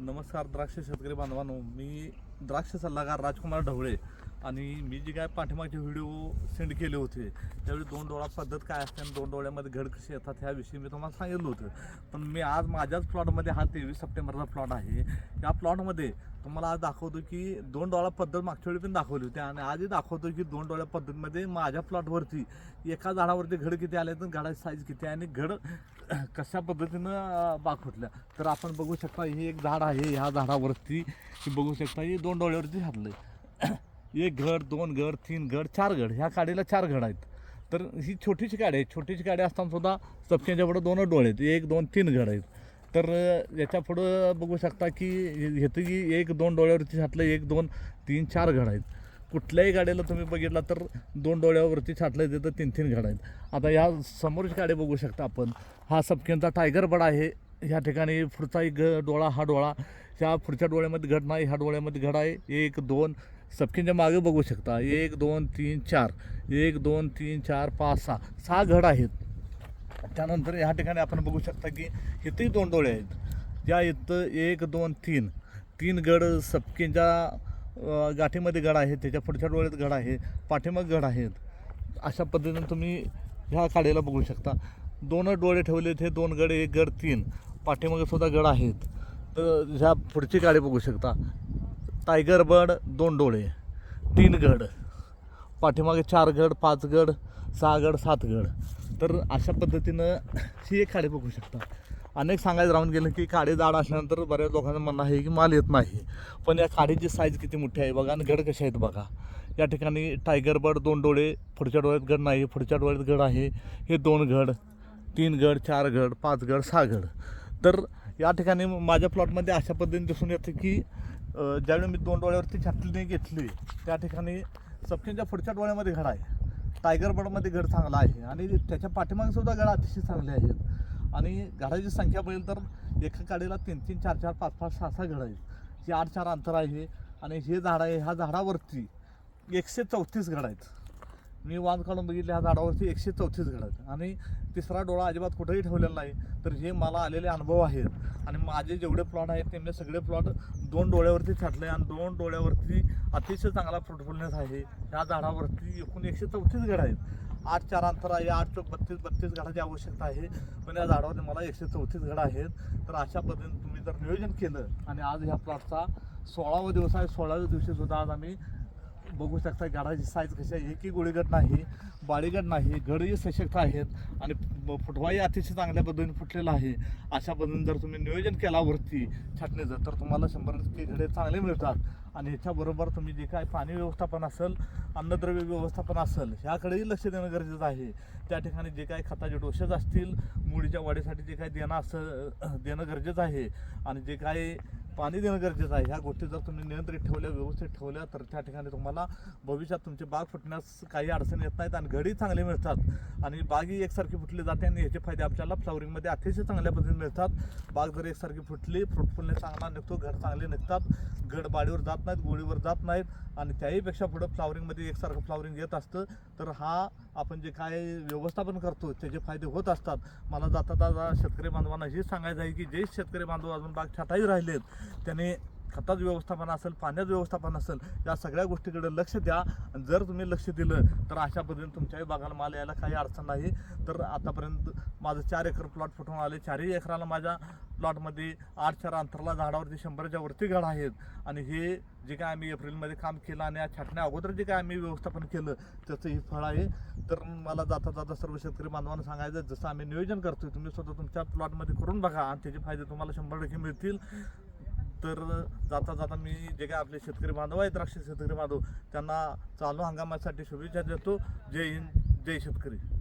नमस्कार द्राक्ष शेतकरी बांधवांनो. मी द्राक्ष सल्लागार राजकुमार ढवळे. आणि मी जे काय पाठीमागचे व्हिडिओ सेंड केले होते त्यावेळी दोन डोळा पद्धत काय असते आणि दोन डोळ्यामध्ये घड कशी येतात ह्याविषयी मी तुम्हाला सांगितलं होतं. पण मी आज माझ्याच प्लॉटमध्ये हा तेवीस सप्टेंबरचा प्लॉट आहे. या प्लॉटमध्ये तुम्हाला आज दाखवतो की दोन डोळा पद्धत मागच्या वेळी पण दाखवली होती आणि आजही दाखवतो की दोन डोळ्या पद्धतीमध्ये माझ्या प्लॉटवरती एका झाडावरती घड किती आले तर घडाची साईज किती आहे आणि घड कशा पद्धतीनं बाखुटल्या. तर आपण बघू शकता हे एक झाड आहे ह्या झाडावरती बघू शकता हे दोन डोळ्यावरती घातलंय एक घर दोन घर तीन घर चार घर. ह्या काडीला चार घड आहेत. तर ही छोटीशी गाडी आहे. छोटीशी गाडी असताना सुद्धा चपक्याच्या पुढं दोन डोळे आहेत. एक दोन तीन घड आहेत. तर याच्या पुढं बघू शकता की येतं की एक दोन डोळ्यावरती छाटलं एक दोन तीन चार घड आहेत. कुठल्याही गाडीला तुम्ही बघितला तर दोन डोळ्यावरती छाटलं तिथं तीन तीन घड आहेत. आता या समोरची गाडी बघू शकता आपण. हा सपकेंचा टायगर बड आहे. ह्या ठिकाणी पुढचा एक ग- डोळा हा डोळा. ह्या पुढच्या डोळ्यामध्ये घड नाही ह्या डोळ्यामध्ये घड आहे. एक दोन सबकिनच्या मागे बघू शकता. एक दोन तीन चार. एक दोन तीन चार पाच सहा. सहा घड आहेत. त्यानंतर ह्या ठिकाणी आपण बघू शकता की इथेही दोन डोळे आहेत. या इथं एक दोन तीन. तीन गड सबकिनच्या गाठीमध्ये गड आहेत. त्याच्या पुढच्या डोळ्यात गड आहे. पाठीमाग गड आहेत. अशा पद्धतीनं तुम्ही ह्या काढायला बघू शकता. दोन डोळे ठेवले हे दोन गड एक गड तीन. पाठीमागे सुद्धा गड आहेत. तर ह्या पुढची गाडी बघू शकता. टायगर बर्ड दोन डोळे तीन गड पाठीमागे चार गड पाच गड सहा गड सात गड. तर अशा पद्धतीनं ही एक काडी बघू शकता. अनेक सांगायचं राहून गेलं की काडी जाड असल्यानंतर बऱ्याच लोकांचं म्हणणं आहे की माल येत नाही. पण या काडीची साईज किती मोठी आहे बघा आणि गड कसे आहेत बघा. या ठिकाणी टायगर बर्ड दोन डोळे पुढच्या डोळ्यात गड नाही पुढच्या डोळ्यात गड आहे. हे दोन गड तीन गड चार गड पाच गड सहा गड. तर या ठिकाणी माझ्या प्लॉटमध्ये अशा पद्धतीने दिसून येतं की ज्यावेळी मी दोन डोळ्यावरती छाटली घेतली त्या ठिकाणी सपकींच्या पुढच्या डोळ्यामध्ये घड आहे. टायगर बर्डमध्ये घड चांगला आहे आणि त्याच्या पाठीमागे सुद्धा घड अतिशय चांगले आहेत आणि घडाची संख्या बघेल तर एका काडीला तीन तीन चार चार पाच पाच सहा सहा घड आहेत. हे आठ चार अंतर आहे. आणि हे झाड आहे ह्या झाडावरती एकशे चौतीस घड आहेत. मी वाद काढून बघितले ह्या झाडावरती एकशे चौतीस घड आहेत. आणि तिसरा डोळा अजिबात कुठेही ठेवलेला नाही. तर हे मला आलेले अनुभव आहेत आणि माझे जेवढे प्लॉट आहेत ते मी सगळे प्लॉट दोन डोळ्यावरती छाटले आणि दोन डोळ्यावरती अतिशय चांगला फ्रुटफुलनेस आहे. ह्या झाडावरती एकूण एकशे चौतीस घड आहेत. आठ चार अंतर आहे आठ चौक बत्तीस बत्तीस घडाची आवश्यकता आहे. पण या झाडावरती मला एकशे चौतीस घड आहेत. तर अशा पद्धतीने तुम्ही जर नियोजन केलं आणि आज ह्या प्लॉटचा सोळावा दिवस आहे सोळाव्या दिवशी सुद्धा आज आम्ही बघू शकता गाडाची साईज कशी आहे. एकही गोळीगट नाही बाळीगट नाही गडही सशक्त आहेत आणि फुटवाही अतिशय चांगल्या पद्धतीने फुटलेला आहे. अशा पद्धतीने जर तुम्ही नियोजन केला वरती छाटणीचं तर तुम्हाला शंभर टक्के घडे चांगले मिळतात. आणि ह्याच्याबरोबर तुम्ही जे काय पाणी व्यवस्थापन असेल अन्नद्रव्य व्यवस्थापन असेल ह्याकडेही लक्ष देणं गरजेचं आहे. त्या ठिकाणी जे काही खताचे डोसेज असतील मुळीच्या वाढीसाठी जे काही देणं असं देणं गरजेचं आहे. आणि जे काही पाणी देणं गरजेचं आहे. ह्या गोष्टी जर तुम्ही नियंत्रित ठेवल्या व्यवस्थित ठेवल्या तर त्या ठिकाणी तुम्हाला भविष्यात तुमची बाग फुटण्यास काही अडचणी येत नाहीत आणि घडी चांगले मिळतात. आणि बागही एकसारखी फुटली जाते आणि ह्याचे फायदे आपल्याला फ्लॉवरिंगमध्ये अतिशय चांगल्या पद्धतीने मिळतात. बाग जर एकसारखी फुटली फ्रुटफुलने चांगला निघतो घर चांगले निघतात. घड बाडीवर जात नाहीत गोळीवर जात नाहीत. आणि त्याहीपेक्षा पुढं फ्लावरिंगमध्ये एकसारखं फ्लॉवरिंग येत असतं तर हा आपण जे काय व्यवस्थापन करतो त्याचे फायदे होत असतात. मला जाता जाता शेतकरी बांधवांना हेच सांगायचं आहे की जे शेतकरी बांधव अजून बाग छाटाही राहिलेत त्याने खताचं व्यवस्थापन असेल पाण्याचं व्यवस्थापन असेल या सगळ्या गोष्टीकडे लक्ष द्या. आणि जर तुम्ही लक्ष दिलं तर अशा पद्धतीने तुमच्याही बागाला माल यायला काही अडचण नाही. तर आतापर्यंत माझं चार एकर प्लॉट फुटून आले. चारही एकराला माझ्या प्लॉटमध्ये आठ चार अंतरला झाडावरती शंभरच्या वरती घड आहेत. आणि हे जे काय आम्ही एप्रिलमध्ये काम केलं आणि या छाटण्या अगोदर जे काय आम्ही व्यवस्थापन केलं त्याचं हे फळ आहे. तर मला जाता जाता सर्व शेतकरी बांधवांना सांगायचं जसं आम्ही नियोजन करतोय तुम्ही स्वतः तुमच्या प्लॉटमध्ये करून बघा आणि त्याचे फायदे तुम्हाला शंभर टक्के मिळतील. तर जाता जाता मी जे काय आपले शेतकरी बांधव आहेत द्राक्ष शेतकरी बांधव त्यांना चालू हंगामासाठी शुभेच्छा देतो. जय हिंद जय शेतकरी.